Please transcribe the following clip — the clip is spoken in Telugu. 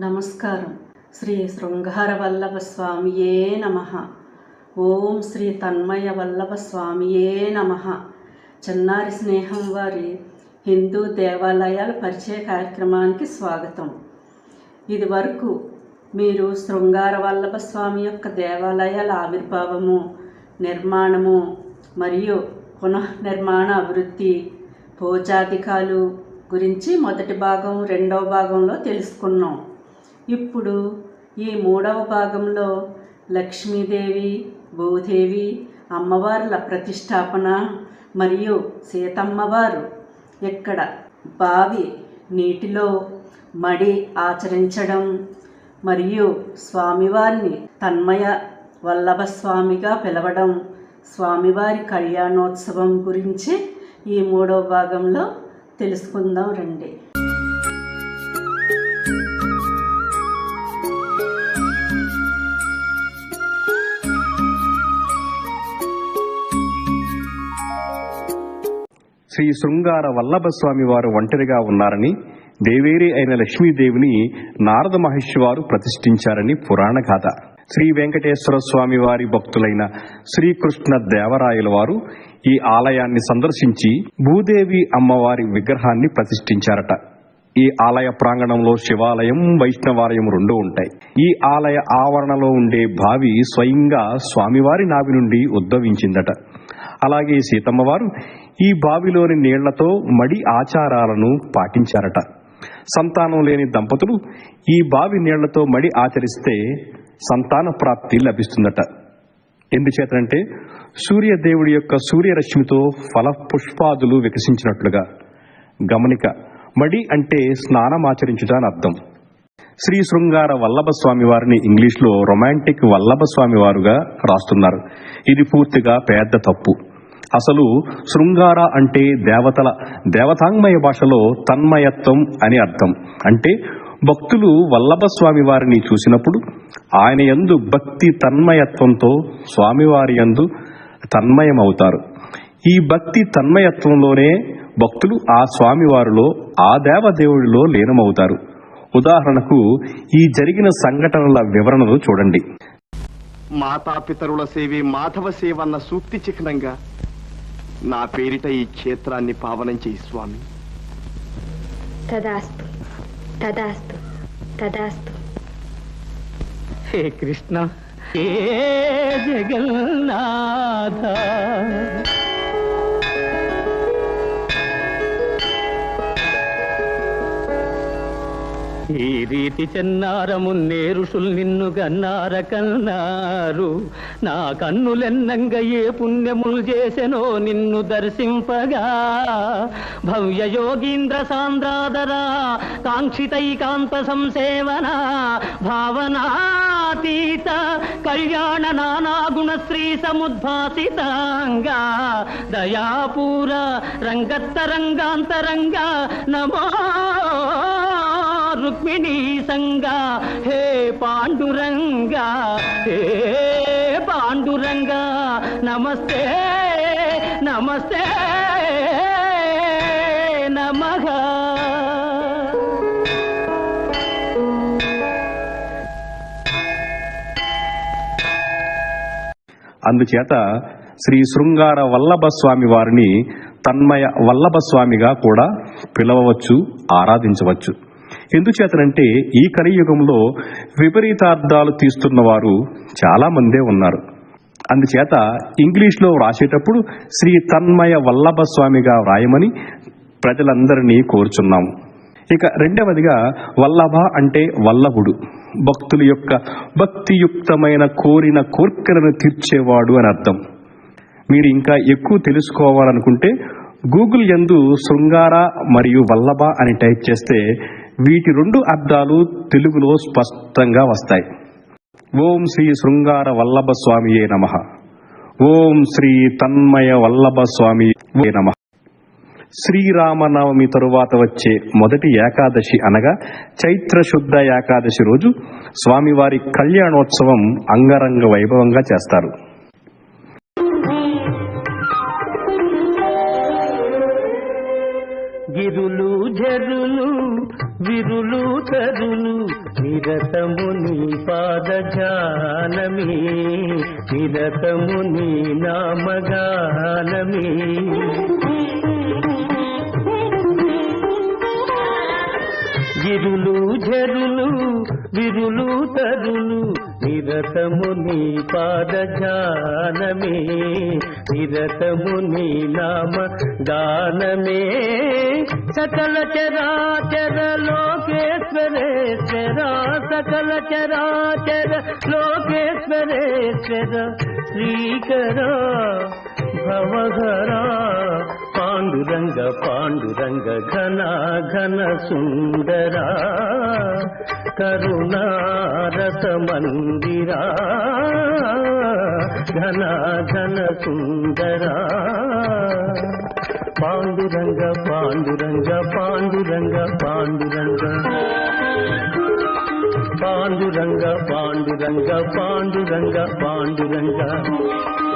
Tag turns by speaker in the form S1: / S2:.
S1: నమస్కారం. శ్రీ శృంగార వల్లభ స్వామియే నమ. ఓం శ్రీ తన్మయ వల్లభ స్వామియే నమ. చిన్నారి స్నేహం వారి హిందూ దేవాలయాల పరిచయ కార్యక్రమానికి స్వాగతం. ఇది వరకు మీరు శృంగార వల్లభ స్వామి యొక్క దేవాలయాల ఆవిర్భావము నిర్మాణము మరియు పునఃనిర్మాణ అభివృద్ధి పూజాధికాలు గురించి మొదటి భాగం రెండవ భాగంలో తెలుసుకున్నాం. ఇప్పుడు ఈ మూడవ భాగంలో లక్ష్మీదేవి భూదేవి అమ్మవార్ల ప్రతిష్టాపన మరియు సీతమ్మవారు ఇక్కడ బావి నీటిలో మడి ఆచరించడం మరియు స్వామివారిని తన్మయ వల్లభ స్వామిగా పిలవడం స్వామివారి కళ్యాణోత్సవం గురించి ఈ మూడవ భాగంలో తెలుసుకుందాం రండి.
S2: శ్రీ శృంగార వల్లభ స్వామి వారు ఒంటరిగా ఉన్నారని దేవేరి అయిన లక్ష్మీదేవిని నారద మహర్షి వారు ప్రతిష్ఠించారని పురాణ గాథ. శ్రీ వెంకటేశ్వర స్వామి వారి భక్తులైన శ్రీకృష్ణ దేవరాయల వారు ఈ ఆలయాన్ని సందర్శించి భూదేవి అమ్మవారి విగ్రహాన్ని ప్రతిష్ఠించారట. ఈ ఆలయ ప్రాంగణంలో శివాలయం వైష్ణవాలయం రెండు ఉంటాయి. ఈ ఆలయ ఆవరణలో ఉండే బావి స్వయంగా స్వామివారి నావి నుండి ఉద్భవించిందట. అలాగే సీతమ్మవారు ఈ బావిలోని నీళ్ళతో మడి ఆచారాలను పాటించారట. సంతానం లేని దంపతులు ఈ బావి నీళ్ళతో మడి ఆచరిస్తే సంతాన ప్రాప్తి లభిస్తుందట. ఎందుచేతనంటే సూర్యదేవుడి యొక్క సూర్యరశ్మితో ఫల పుష్పాదులు వికసించినట్లుగా. గమనిక మడి అంటే స్నానమాచరించుట అని అర్థం. శ్రీ శృంగార వల్లభ స్వామి వారిని ఇంగ్లీష్లో రొమాంటిక్ వల్లభ స్వామి వారుగా రాస్తున్నారు. ఇది పూర్తిగా పెద్ద తప్పు. అసలు శృంగార అంటే దేవతల దేవతాంగ్మయ భాషలో తన్మయత్వం అని అర్థం. అంటే భక్తులు వల్లభ స్వామి వారిని చూసినప్పుడు ఆయన యందు భక్తి తన్మయత్వంతో స్వామివారి యందు తన్మయమవుతారు. ఈ భక్తి తన్మయత్వంలోనే భక్తులు ఆ స్వామివారిలో ఆ దేవదేవుడిలో లీనమవుతారు. ఉదాహరణకు ఈ జరిగిన సంఘటనల వివరణలు చూడండి.
S3: మాతాపితరుల సేవే మాధవ సేవ అన్న సూక్తి చిహ్నంగా నా పేరిట ఈ క్షేత్రాన్ని పావనం చేయి స్వామి.
S4: తదాస్తు తదాస్తు తదాస్తు.
S5: హే కృష్ణ హే జగన్నాథ. ఈ రీతి చెన్నారము నేరుషుల్ నిన్ను గన్నార కన్నారు. నా కన్నులెన్నంగ ఏ పుణ్యములు చేసెనో నిన్ను దర్శింపగా. భవ్య యోగీంద్ర సాంద్రాదరా కాంక్షితైకాంత సంసేవన భావనాతీత కళ్యాణ నానా గుణ శ్రీ సముద్భాసితాంగా. దయాపూర రంగత్తరంగాంతరంగా నమో రుక్మిణీ సంగా హే పాండురంగా హే పాండురంగా నమస్తే నమస్తే నమః.
S2: అందుచేత శ్రీ శృంగార వల్లభ స్వామి వారిని తన్మయ వల్లభ స్వామిగా కూడా పిలవవచ్చు ఆరాధించవచ్చు. ఎందుచేతనంటే ఈ కలియుగంలో విపరీతార్థాలు తీస్తున్న వారు చాలా మందే ఉన్నారు. అందుచేత ఇంగ్లీష్లో వ్రాసేటప్పుడు శ్రీ తన్మయ వల్లభ స్వామిగా వ్రాయమని ప్రజలందరినీ కోరుచున్నాము ఇక రెండవదిగా వల్లభ అంటే వల్లభుడు. భక్తుల యొక్క భక్తియుక్తమైన కోరిన కోర్కెలను తీర్చేవాడు అని అర్థం. మీరు ఇంకా ఎక్కువ తెలుసుకోవాలనుకుంటే గూగుల్ యందు శృంగార మరియు వల్లభ అని టైప్ చేస్తే వీటి రెండు అర్థాలు తెలుగులో స్పష్టంగా వస్తాయి. ఓం శ్రీ శృంగార వల్లభ స్వామియే నమ. ఓం శ్రీ తన్మయ వల్లభ స్వామి నమ. శ్రీరామనవమి తరువాత వచ్చే మొదటి ఏకాదశి అనగా చైత్ర శుద్ధ ఏకాదశి రోజు స్వామివారి కళ్యాణోత్సవం అంగరంగ వైభవంగా చేస్తారు.
S5: గిరులు జరులు విరులు తరులు నిరతము నీ పాద జానమే నిరతము నీ నామగానమే గిరులు జరులు విరులు తరులు నిరతము నీ పాద నిరతము నీ నామ గానమే. సకల చరాచర లోకేశ్వరేశ్వర సకల చరాచర లోకేశ్వరేశ్వర శ్రీకర భవహరా పాండురంగ పాండురంగ ఘన ఘన సుందరా. కరుణారత మందిరా. ఘన ఘన సుందరా. పాండురంగ పాండురంగ పాండురంగ పాండురంగ. పాండురంగ పాండురంగ పాండురంగ పాండురంగ.